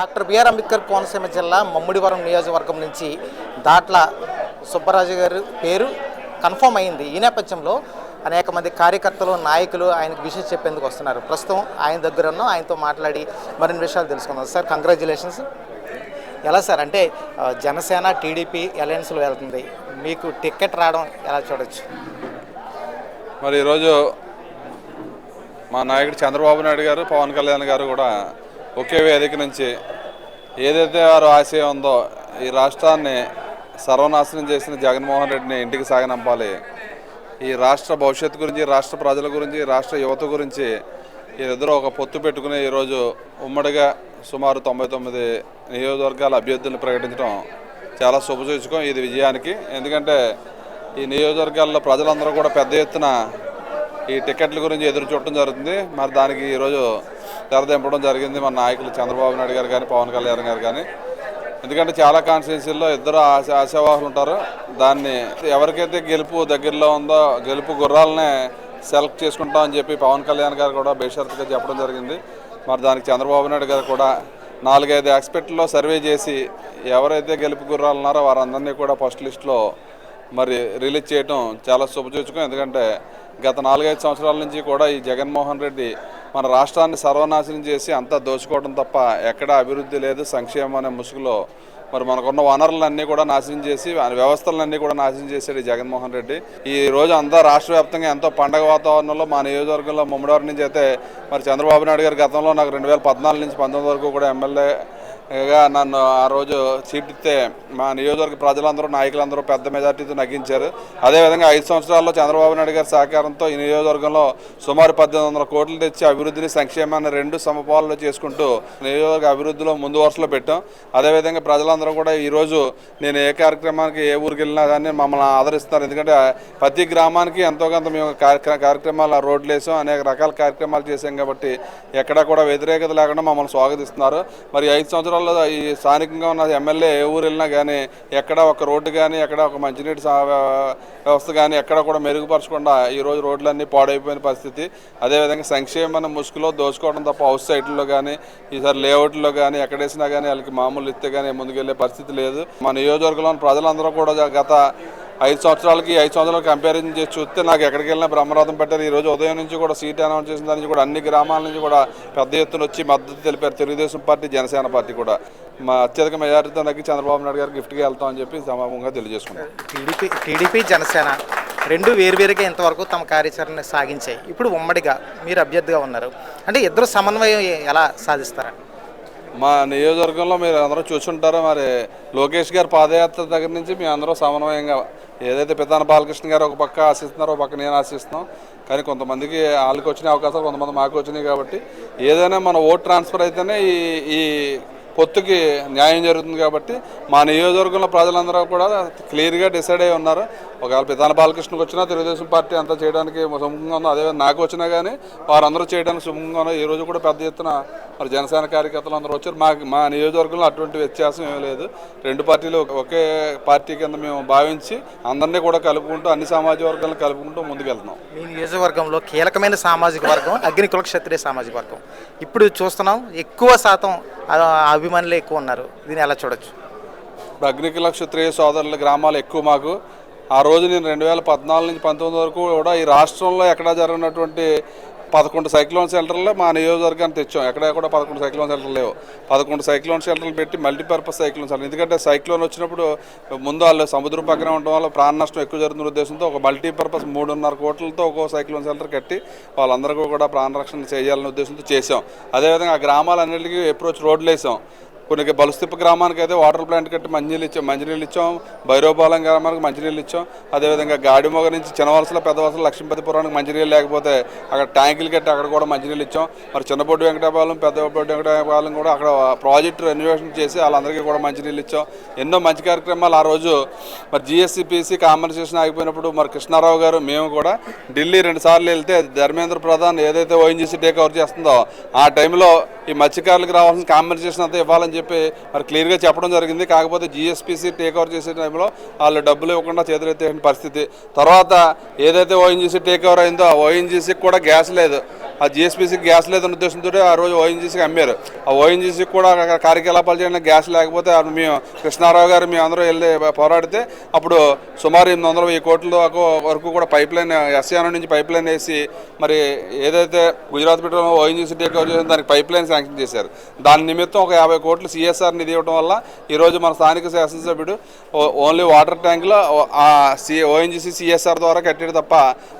Doctor BR Ambedkar Konaseema జిల్లా మమ్మిడివరం నియోజకవర్గం నుంచి దాట్ల సుబ్బరాజు గారి పేరు కన్ఫర్మ్ అయింది. ఈ నేపథ్యంలో అనేక మంది కార్యకర్తలు నాయకులు ఆయనకు విషయం చెప్పేందుకు వస్తున్నారు. ప్రస్తుతం ఆయన దగ్గర ఉన్నాం. ఆయనతో మాట్లాడి మరిన్ని విషయాలు తెలుసుకుందాం. సార్ కంగ్రాచులేషన్స్ ఎలా సార్? అంటే జనసేన టీడీపీ అలయన్స్లో వెళ్తుంది. మీకు టికెట్ రావడం ఎలా చూడొచ్చు? మరి ఈరోజు మా నాయకుడు చంద్రబాబు నాయుడు గారు పవన్ కళ్యాణ్ గారు కూడా ఒకే వేదిక నుంచి ఏదైతే వారు ఆశయం ఉందో ఈ రాష్ట్రాన్ని సర్వనాశనం చేసిన జగన్మోహన్ రెడ్డిని ఇంటికి సాగనంపాలి. ఈ రాష్ట్ర భవిష్యత్తు గురించి రాష్ట్ర ప్రజల గురించి రాష్ట్ర యువత గురించి వీరిద్దరూ ఒక పొత్తు పెట్టుకుని ఈరోజు ఉమ్మడిగా సుమారు తొంభై తొమ్మిది నియోజకవర్గాల అభ్యర్థులను ప్రకటించడం చాలా శుభసూచకం ఇది విజయానికి. ఎందుకంటే ఈ నియోజకవర్గాల్లో ప్రజలందరూ కూడా పెద్ద ఎత్తున ఈ టికెట్ల గురించి ఎదురు చూడటం జరుగుతుంది. మరి దానికి ఈరోజు తెరదింపడం జరిగింది. మన నాయకులు చంద్రబాబు నాయుడు గారు కానీ పవన్ కళ్యాణ్ గారు కానీ. ఎందుకంటే చాలా కాన్స్టిట్యున్సీల్లో ఇద్దరు ఆశ ఆశావాహులు ఉంటారు. దాన్ని ఎవరికైతే గెలుపు దగ్గరలో ఉందో గెలుపు గుర్రాలనే సెలెక్ట్ చేసుకుంటాం అని చెప్పి పవన్ కళ్యాణ్ గారు కూడా బేషరత్గా చెప్పడం జరిగింది. మరి దానికి చంద్రబాబు నాయుడు గారు కూడా నాలుగైదు ఆస్పెక్ట్లో సర్వే చేసి ఎవరైతే గెలుపు గుర్రాలు ఉన్నారో వారందరినీ కూడా ఫస్ట్ లిస్ట్లో మరి రిలీజ్ చేయడం చాలా శుభసూచకం ఎందుకంటే గత నాలుగైదు సంవత్సరాల నుంచి కూడా ఈ జగన్మోహన్ రెడ్డి మన రాష్ట్రాన్ని సర్వనాశనం చేసి అంతా దోచుకోవడం తప్ప ఎక్కడా అభివృద్ధి లేదు సంక్షేమం అనే ముసుగులో మరి మనకున్న వనరులన్నీ కూడా నాశనం చేసి వ్యవస్థలన్నీ కూడా నాశనం చేశాడు జగన్మోహన్ రెడ్డి. ఈ రోజు అంతా రాష్ట్ర వ్యాప్తంగా ఎంతో పండగ వాతావరణంలో మా నియోజకవర్గంలో ముమ్మడివారి నుంచి అయితే మరి చంద్రబాబు నాయుడు గారు గతంలో నాకు రెండు వేల పద్నాలుగు నుంచి పంతొమ్మిది వరకు కూడా ఎమ్మెల్యే నన్ను ఆ రోజు సీట్ ఇస్తే మా నియోజకవర్గ ప్రజలందరూ నాయకులందరూ పెద్ద మెజార్టీతో నగ్గించారు. అదేవిధంగా ఐదు సంవత్సరాల్లో చంద్రబాబు నాయుడు గారి సహకారంతో ఈ నియోజకవర్గంలో సుమారు పద్దెనిమిది వందల కోట్లు తెచ్చి అభివృద్ధిని సంక్షేమాన్ని రెండు సమపాలలో చేసుకుంటూ నియోజకవర్గ అభివృద్ధిలో ముందు వరుసలో పెట్టాం. అదేవిధంగా ప్రజలందరూ కూడా ఈరోజు నేను ఏ కార్యక్రమానికి ఏ ఊరికి వెళ్ళినా కానీ మమ్మల్ని ఆదరిస్తున్నారు. ఎందుకంటే ప్రతి గ్రామానికి ఎంతో కొంత మేము కార్యక్రమాలు రోడ్లు వేసాం. అనేక రకాల కార్యక్రమాలు చేసాం కాబట్టి ఎక్కడా కూడా వ్యతిరేకత లేకుండా మమ్మల్ని స్వాగతిస్తున్నారు. మరి ఐదు సంవత్సరాల్లో ఈ స్థానికంగా ఉన్న ఎమ్మెల్యే ఏ ఊరు వెళ్ళినా కానీ ఎక్కడ ఒక రోడ్డు కానీ ఎక్కడ ఒక మంచినీటి సా- వ్యవస్థ కానీ ఎక్కడ కూడా మెరుగుపరచకుండా ఈ రోజు రోడ్లన్నీ పాడైపోయిన పరిస్థితి. అదేవిధంగా సంక్షేమ ముసుగులో దోచుకోవడం తప్ప హౌస్ సైట్లో కానీ ఈసారి లేఅవుట్లో కానీ ఎక్కడేసినా కానీ వాళ్ళకి మామూలు ఇస్తే కానీ ముందుకెళ్ళే పరిస్థితి లేదు. మా నియోజకవర్గంలోని ప్రజలందరూ కూడా గత ఐదు సంవత్సరాలకి ఐదు సంవత్సరాలు కంపారిజన్ చేసి చూస్తే నాకు ఎక్కడికి వెళ్ళినా బ్రహ్మరథం పెట్టారు. ఈ రోజు ఉదయం నుంచి కూడా సీట్ అనౌన్స్ చేసిన దాని నుంచి కూడా అన్ని గ్రామాల నుంచి కూడా పెద్ద ఎత్తున వచ్చి మద్దతు తెలిపారు. తెలుగుదేశం పార్టీ జనసేన పార్టీ కూడా. మా అత్యధిక మెజారిటీతో నగ్గి చంద్రబాబు నాయుడు గారికి గిఫ్ట్గా వెళ్తామని చెప్పి సమాపంగా తెలియజేసుకున్నాం. టీడీపీ టీడీపీ జనసేన రెండు వేరువేరుగా ఇంతవరకు తమ కార్యాచరణ సాగించాయి. ఇప్పుడు ఉమ్మడిగా మీరు అభ్యర్థిగా ఉన్నారు. అంటే ఇద్దరు సమన్వయం ఎలా సాధిస్తారా? మా నియోజకవర్గంలో మీరు అందరూ చూసుంటారో? మరి లోకేష్ గారి పాదయాత్ర దగ్గర నుంచి మేము అందరూ సమన్వయంగా ఏదైతే పితాన బాలకృష్ణ గారు ఒక పక్క ఆశిస్తున్నారో ఒక పక్క నేను ఆశిస్తున్నాం కానీ కొంతమందికి వాళ్ళకి వచ్చిన అవకాశాలు కొంతమంది మాకు వచ్చినాయి కాబట్టి ఏదైనా మన ఓట్ ట్రాన్స్ఫర్ అయితేనే ఈ ఈ పొత్తుకి న్యాయం జరుగుతుంది కాబట్టి మా నియోజకవర్గంలో ప్రజలందరూ కూడా క్లియర్గా డిసైడ్ అయి ఉన్నారు. ఒకవేళ పితాన బాలకృష్ణకు వచ్చినా తెలుగుదేశం పార్టీ అంతా చేయడానికి సుముఖంగా ఉందో అదేవిధంగా నాకు వచ్చినా కానీ వారందరూ చేయడానికి సుముఖంగా ఉన్నారు. ఈ రోజు కూడా పెద్ద ఎత్తున మరి జనసేన కార్యకర్తలు అందరూ వచ్చారు. మా మా నియోజకవర్గంలో అటువంటి వ్యత్యాసం ఏమీ లేదు. రెండు పార్టీలు ఒకే పార్టీ కింద మేము భావించి అందరినీ కూడా కలుపుకుంటూ అన్ని సామాజిక వర్గాలను కలుపుకుంటూ ముందుకెళ్తున్నాం. మీ నియోజకవర్గంలో కీలకమైన సామాజిక వర్గం అగ్ని క్షత్రియ సామాజిక వర్గం. ఇప్పుడు చూస్తున్నాం ఎక్కువ శాతం అవి అభిమానులు ఎక్కువ ఉన్నారు. దీన్ని ఎలా చూడొచ్చు? ఇప్పుడు అగ్నికుల క్షత్రియ సోదరుల గ్రామాలు ఎక్కువ మాకు. ఆ రోజు నేను రెండు వేల పద్నాలుగు నుంచి పంతొమ్మిది వరకు కూడా ఈ రాష్ట్రంలో ఎక్కడా జరిగినటువంటి పదకొండు సైక్లోన్ సెంటర్లో మా నియోజకవర్గాన్ని తెచ్చాం. ఎక్కడ కూడా పదకొండు సైక్లోన్ సెంటర్లు లేవు. పదకొండు సైక్లోన్ సెంటర్లు పెట్టి మల్టీపర్పస్ సైక్లోన్ సెంటర్. ఎందుకంటే సైక్లోన్ వచ్చినప్పుడు ముందు వాళ్ళు సముద్రం పక్కన ఉండడం వల్ల ప్రాణ నష్టం ఎక్కువ జరుగుతున్న ఉద్దేశంతో ఒక మల్టీపర్పస్ మూడున్నర కోట్లతో ఒక్కో సైక్లోన్ సెంటర్ కట్టి వాళ్ళందరికీ కూడా ప్రాణ రక్షణ చేయాలనే ఉద్దేశంతో చేసాం అదేవిధంగా ఆ గ్రామాలన్నిటికీ అప్రోచ్ రోడ్లు వేసాం కొన్ని బలుస్తిప్ప గ్రామానికి అయితే వాటర్ ప్లాంట్ కట్టి మంచినీళ్ళు ఇచ్చాం. మంచినీళ్ళు ఇచ్చాం. భైరవపాలెం గ్రామానికి మంచినీళ్ళు ఇచ్చాం. అదేవిధంగా గాడిమొగ నుంచి చిన్నవలసలో పెద్దవలసలో లక్ష్మీపతిపురానికి మంచినీళ్ళు లేకపోతే అక్కడ ట్యాంకులు కట్టి అక్కడ కూడా మంచినీళ్ళు ఇచ్చాం. మరి చిన్నపొడ్డు వెంకటాపాలెం పెద్దపొడ్డు వెంకటాపాలెం కూడా అక్కడ ప్రాజెక్టు రెన్యువేషన్ చేసి వాళ్ళందరికీ కూడా మంచినీళ్ళు ఇచ్చాం. ఎన్నో మంచి కార్యక్రమాలు ఆ రోజు మరి జిఎస్సిపిసి కాంపన్సేషన్ ఆగిపోయినప్పుడు మరి కృష్ణారావు గారు మేము కూడా ఢిల్లీ రెండుసార్లు వెళ్తే ధర్మేంద్ర ప్రధాన్ ఏదైతే ఓఎన్జీసీ టేక్ ఓవర్ చేస్తుందో ఆ టైంలో ఈ మత్స్యకారులకు రావాల్సిన కాంపెన్సేషన్ అంతా ఇవ్వాలని చెప్పి మరి క్లియర్గా చెప్పడం జరిగింది. కాకపోతే జిఎస్పీసీ టేక్ ఓవర్ చేసే టైంలో వాళ్ళు డబ్బులు ఇవ్వకుండా చేతులెత్తే పరిస్థితి. తర్వాత ఏదైతే ఓఎన్జీసీ టేక్ ఓవర్ అయిందో ఆ ఓఎన్జీసీకి కూడా గ్యాస్ లేదు. ఆ జిఎస్పీసీకి గ్యాస్ లేదన్న ఉద్దేశంతో ఆ రోజు ఓఎన్జీసీకి అమ్మారు. ఆ ఓఎన్జీసీకి కూడా కార్యకలాపాలు చేయడానికి గ్యాస్ లేకపోతే మేము కృష్ణారావు గారు మేము అందరూ వెళ్ళి పోరాడితే అప్పుడు సుమారు ఎనిమిది వందల వెయ్యి కోట్ల వరకు కూడా పైప్ లైన్ ఎస్ఎన్ నుంచి పైప్ లైన్ వేసి మరి ఏదైతే Gujarat petrol ONGC take over చేసిన దానికి పైప్ లైన్ శాంక్షన్ చేశారు. దాని నిమిత్తం ఒక యాభై కోట్లు సిఎస్ఆర్ నిధి ఇవ్వడం వల్ల ఈరోజు మన స్థానిక శాసనసభ్యుడు ఓన్లీ వాటర్ ట్యాంకులో ఆ సి ఓఎన్జీసీ సిఎస్ఆర్ ద్వారా కట్టాడు తప్ప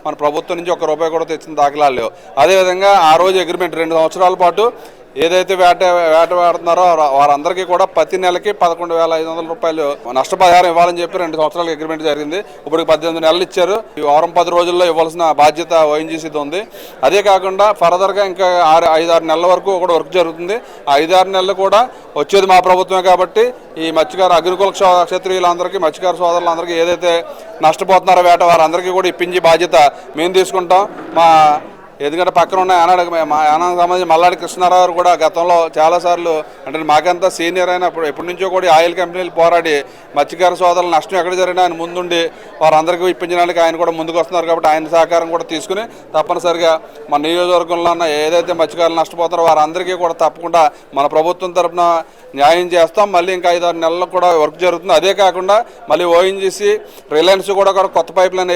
మన ప్రభుత్వం నుంచి ఒక్క రూపాయి కూడా తెచ్చిన దాఖలాలు లేవు. అదేవిధంగా ఆ రోజు అగ్రిమెంట్ రెండు సంవత్సరాల పాటు ఏదైతే వేట వేట వేడుతున్నారో వారందరికీ కూడా ప్రతి నెలకి పదకొండు వేల ఐదు వందల రూపాయలు నష్టపరిహారం ఇవ్వాలని చెప్పి రెండు సంవత్సరాలకు అగ్రిమెంట్ జరిగింది. ఇప్పుడు పద్దెనిమిది నెలలు ఇచ్చారు. ఈ వారం పది రోజుల్లో ఇవ్వాల్సిన బాధ్యత ఓఎన్జీసీది ఉంది. అదే కాకుండా ఫర్దర్గా ఇంకా ఆరు ఐదు ఆరు నెలల వరకు కూడా వర్క్ జరుగుతుంది. ఆ ఐదు ఆరు నెలలు కూడా వచ్చేది మా ప్రభుత్వమే కాబట్టి ఈ మత్స్యకార అగ్రికుల క్షత్రియులందరికీ మత్స్యకార సోదరులందరికీ ఏదైతే నష్టపోతున్నారో వేట వారందరికీ కూడా ఇప్పించి బాధ్యత మేము తీసుకుంటాం. మా ఎందుకంటే పక్కన ఉన్న ఆనాడు మా యానానికి సంబంధించి మల్లాడి కృష్ణారావు గారు కూడా గతంలో చాలాసార్లు అంటే మాకంతా సీనియర్ అయినప్పుడు ఎప్పటి నుంచో కూడా ఆయిల్ కంపెనీలు పోరాడి మత్స్యకార సోదరుల నష్టం ఎక్కడ జరిగినా ఆయన ముందుండి వారందరికీ ఇప్పించడానికి ఆయన కూడా ముందుకు వస్తున్నారు కాబట్టి ఆయన సహకారం కూడా తీసుకుని తప్పనిసరిగా మన నియోజకవర్గంలో ఉన్న ఏదైతే మత్స్యకారులు నష్టపోతారో వారందరికీ కూడా తప్పకుండా మన ప్రభుత్వం తరపున న్యాయం చేస్తాం. మళ్ళీ ఇంకా ఐదారు నెలలకు కూడా వర్క్ జరుగుతుంది. అదే కాకుండా మళ్ళీ ఓఎన్జీసీ రిలయన్స్ కూడా కూడా కొత్త పైప్ లైన్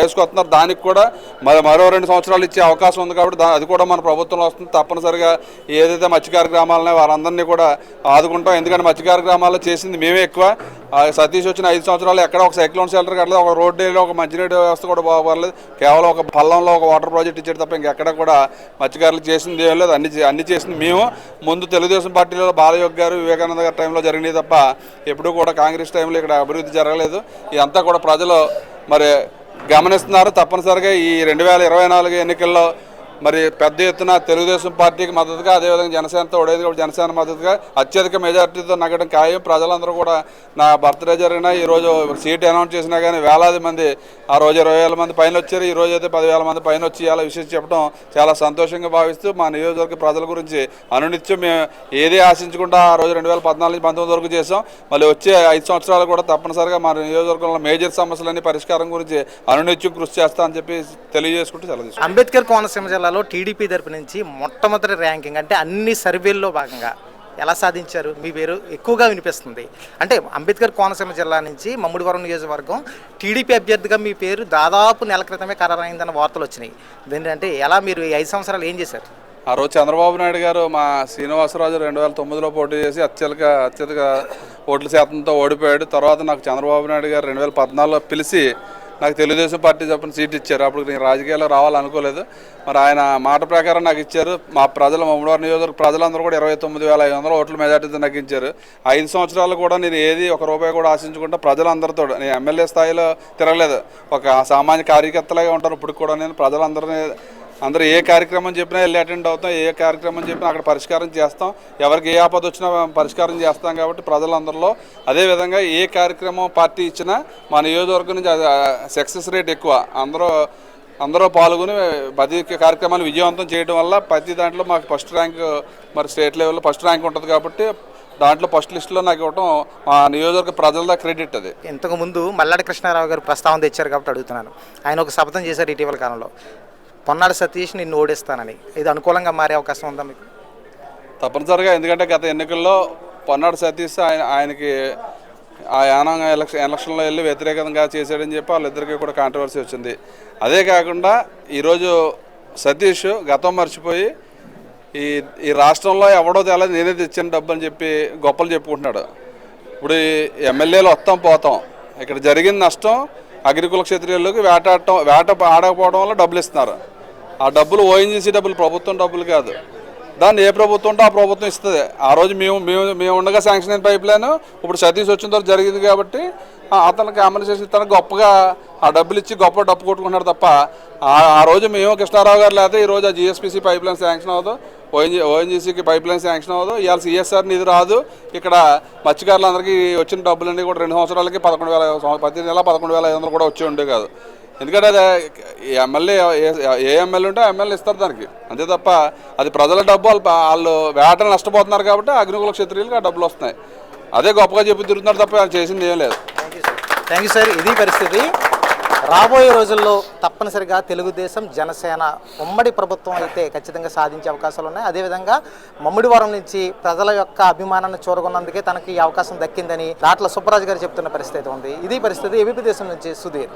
వేసుకొస్తున్నారు. దానికి కూడా మరి మరో రెండు సంవత్సరాలు ఇచ్చే అవకాశం అవకాశం ఉంది కాబట్టి అది కూడా మన ప్రభుత్వంలో వస్తుంది. తప్పనిసరిగా ఏదైతే మత్స్యకార గ్రామాలనే వారందరినీ కూడా ఆదుకుంటాం. ఎందుకంటే మత్స్యకార గ్రామాల్లో చేసింది మేమే ఎక్కువ. ఆ సతీష్ వచ్చిన ఐదు సంవత్సరాలు ఎక్కడ ఒక సైక్లోన్ షెల్టర్ కట్టలేదు ఒక రోడ్డు వేయలేదు, ఒక మంచినీటి వ్యవస్థ కూడా బాగోలేదు కేవలం ఒక పల్లంలో ఒక వాటర్ ప్రాజెక్ట్ ఇచ్చాడు తప్ప ఇంకెక్కడ కూడా మత్స్యకారులు చేసింది ఏం లేదు. అన్ని అన్ని చేసింది మేము. ముందు తెలుగుదేశం పార్టీలో బాలయోగ్ గారు వివేకానంద గారి టైంలో జరిగినాయి తప్ప ఎప్పుడూ కూడా కాంగ్రెస్ టైంలో ఇక్కడ అభివృద్ధి జరగలేదు. ఇదంతా కూడా ప్రజలు మరి గమనిస్తున్నారు. తప్పనిసరిగా ఈ రెండు వేల ఇరవై నాలుగు ఎన్నికల్లో మరి పెద్ద ఎత్తున తెలుగుదేశం పార్టీకి మద్దతుగా అదేవిధంగా జనసేనతో ఉండేది కూడా జనసేన మద్దతుగా అత్యధిక మెజార్టీతో నగ్గడం ఖాయం. ప్రజలందరూ కూడా నా బర్త్డే జరిగిన ఈరోజు సీట్ అనౌన్స్ చేసినా కానీ వేలాది మంది ఆ రోజు ఇరవై వేల మంది పైన వచ్చారు. ఈ రోజు అయితే పదివేల మంది పైన వచ్చి ఇలా విషయం చెప్పడం చాలా సంతోషంగా భావిస్తూ మా నియోజకవర్గ ప్రజల గురించి అనునిత్యం మేము ఏదే ఆశించకుండా ఆ రోజు రెండు వేల పద్నాలుగు పంతొమ్మిది వరకు చేసాం మళ్ళీ వచ్చే ఐదు సంవత్సరాలు కూడా తప్పనిసరిగా మా నియోజకవర్గంలో మేజర్ సమస్యలన్నీ పరిష్కారం గురించి అనునిత్యం కృషి చేస్తా అని చెప్పి తెలియజేసుకుంటూ సెలవు అంబేద్కర్ కోనసీమ జిల్లా జిల్లాలో టీడీపీ తరపు నుంచి మొట్టమొదటి ర్యాంకింగ్ అంటే అన్ని సర్వేల్లో భాగంగా ఎలా సాధించారు? మీ పేరు ఎక్కువగా వినిపిస్తుంది. అంటే అంబేద్కర్ కోనసీమ జిల్లా నుంచి మమ్ముడివరం నియోజకవర్గం టీడీపీ అభ్యర్థిగా మీ పేరు దాదాపు నెల క్రితమే ఖరారైందన్న వార్తలు వచ్చినాయి. ఏంటంటే ఎలా మీరు ఈ ఐదు సంవత్సరాలు ఏం చేశారు? ఆ రోజు చంద్రబాబు నాయుడు గారు మా శ్రీనివాసరాజు రెండు వేల తొమ్మిదిలో పోటీ చేసి అత్యధిక అత్యధిక ఓట్ల శాతంతో ఓడిపోయాడు. తర్వాత నాకు చంద్రబాబు నాయుడు గారు రెండు వేల పద్నాలుగులో పిలిచి నాకు తెలుగుదేశం పార్టీ చెప్పిన సీట్ ఇచ్చారు. అప్పుడు నేను రాజకీయాల్లో రావాలనుకోలేదు. మరి ఆయన మాట ప్రకారం నాకు ఇచ్చారు. మా ప్రజలు మమ్మడివారి నియోజకవర్గ ప్రజలందరూ కూడా ఇరవై తొమ్మిది వేల ఐదు వందల ఓట్ల మెజార్టీతో నాకు ఇచ్చారు. ఐదు సంవత్సరాలు కూడా నేను ఏది ఒక రూపాయి కూడా ఆశించకుండా ప్రజలందరితో నేను ఎమ్మెల్యే స్థాయిలో తిరగలేదు. ఒక సామాన్య కార్యకర్తలాగా ఉంటాను ఇప్పుడు కూడా నేను ప్రజలందరినీ అందరూ ఏ కార్యక్రమం చెప్పినా వెళ్ళి అటెండ్ అవుతాం ఏ కార్యక్రమం చెప్పినా అక్కడ పరిష్కారం చేస్తాం. ఎవరికి ఏ ఆపద వచ్చినా పరిష్కారం చేస్తాం కాబట్టి ప్రజలందరిలో అదేవిధంగా ఏ కార్యక్రమం పార్టీ ఇచ్చినా మా నియోజకవర్గం నుంచి సక్సెస్ రేట్ ఎక్కువ. అందరూ అందరూ పాల్గొని ప్రతి కార్యక్రమాన్ని విజయవంతం చేయడం వల్ల ప్రతి దాంట్లో మాకు ఫస్ట్ ర్యాంక్ మరి స్టేట్ లెవెల్లో ఫస్ట్ ర్యాంక్ ఉంటుంది కాబట్టి దాంట్లో ఫస్ట్ లిస్ట్లో నాకు ఇవ్వడం మా నియోజకవర్గ ప్రజలదా క్రెడిట్ అది. ఇంతకు ముందు మల్లాడి కృష్ణారావు గారు ప్రస్తావన తెచ్చారు కాబట్టి అడుగుతున్నాను. ఆయన ఒక శపథం చేశారు ఇటీవల కాలంలో. పొన్నాడు సతీష్ నిన్ను ఓడిస్తానని. ఇది అనుకూలంగా మారే అవకాశం ఉందా మీకు? తప్పనిసరిగా ఎందుకంటే గత ఎన్నికల్లో పొన్నాడు సతీష్ ఆయన ఆయనకి ఆ యానం ఎలక్షన్ ఎలక్షన్లో వెళ్ళి వ్యతిరేకంగా చేశాడని చెప్పి వాళ్ళిద్దరికీ కూడా కాంట్రవర్సీ వచ్చింది. అదే కాకుండా ఈరోజు సతీష్ గతం మర్చిపోయి ఈ ఈ రాష్ట్రంలో ఎవడో తేలేదు నేనే తెచ్చిన డబ్బు అని చెప్పి గొప్పలు చెప్పుకుంటున్నాడు. ఇప్పుడు ఈ ఎమ్మెల్యేలు వస్తాం పోతాం. ఇక్కడ జరిగిన నష్టం అగ్రికుల క్షత్రియులకు వేటాడటం వేట ఆడకపోవడం వల్ల డబ్బులు ఇస్తున్నారు. ఆ డబ్బులు ఓఎన్జీసీ డబ్బులు ప్రభుత్వం డబ్బులు కాదు. దాన్ని ఏ ప్రభుత్వం ఉంటే ఆ ప్రభుత్వం ఇస్తుంది. ఆ రోజు మేము మేము మేము ఉండగా శాంక్షన్ అయిన పైప్ లైన్. ఇప్పుడు సతీష్ వచ్చిన తర్వాత జరిగింది కాబట్టి అతనికి కామన్ చేసి తన గొప్పగా ఆ డబ్బులు ఇచ్చి గొప్ప డబ్బు కొట్టుకుంటున్నాడు తప్ప ఆ- ఆ రోజు మేము కృష్ణారావు గారు లేకపోతే ఈ రోజు ఆ జిఎస్పీసీ పైప్ లైన్ శాంక్షన్ అవ్వదు. ఓఎన్జీ ఓఎన్జీసీకి పైప్ లైన్ శాంక్షన్ అవ్వదు. ఇవాళ సిఎస్ఆర్ నిధి రాదు. ఇక్కడ మత్స్యకారులందరికీ వచ్చిన డబ్బులన్నీ కూడా రెండు సంవత్సరాలకి పదకొండు వేల ప్రతి నెల పదకొండు వేల ఐదు వందలు కూడా వచ్చి ఉండే కాదు. ఎందుకంటే అది ఎమ్మెల్యే ఏ ఎమ్మెల్యే ఉంటే ఎమ్మెల్యే ఇస్తారు దానికి. అంతే తప్ప అది ప్రజల డబ్బు వాళ్ళు వాళ్ళు వేటలు నష్టపోతున్నారు కాబట్టి అగ్నికుల క్షత్రియులకు ఆ డబ్బులు వస్తున్నాయి. అదే గొప్పగా చెప్పి తిరుగుతున్నారు తప్ప చేసింది ఏం లేదు. థ్యాంక్ యూ సార్ ఇది పరిస్థితి. రాబోయే రోజుల్లో తప్పనిసరిగా తెలుగుదేశం జనసేన ఉమ్మడి ప్రభుత్వం అయితే ఖచ్చితంగా సాధించే అవకాశాలు ఉన్నాయి. అదేవిధంగా మమ్మిడివారం నుంచి ప్రజల యొక్క అభిమానాన్ని చూరగొన్నందుకే తనకి ఈ అవకాశం దక్కిందని దాట్ల సుబ్బరాజు గారు చెప్తున్న పరిస్థితి ఉంది. ఇది పరిస్థితి ఏబీపీ దేశం నుంచి సుధీర్.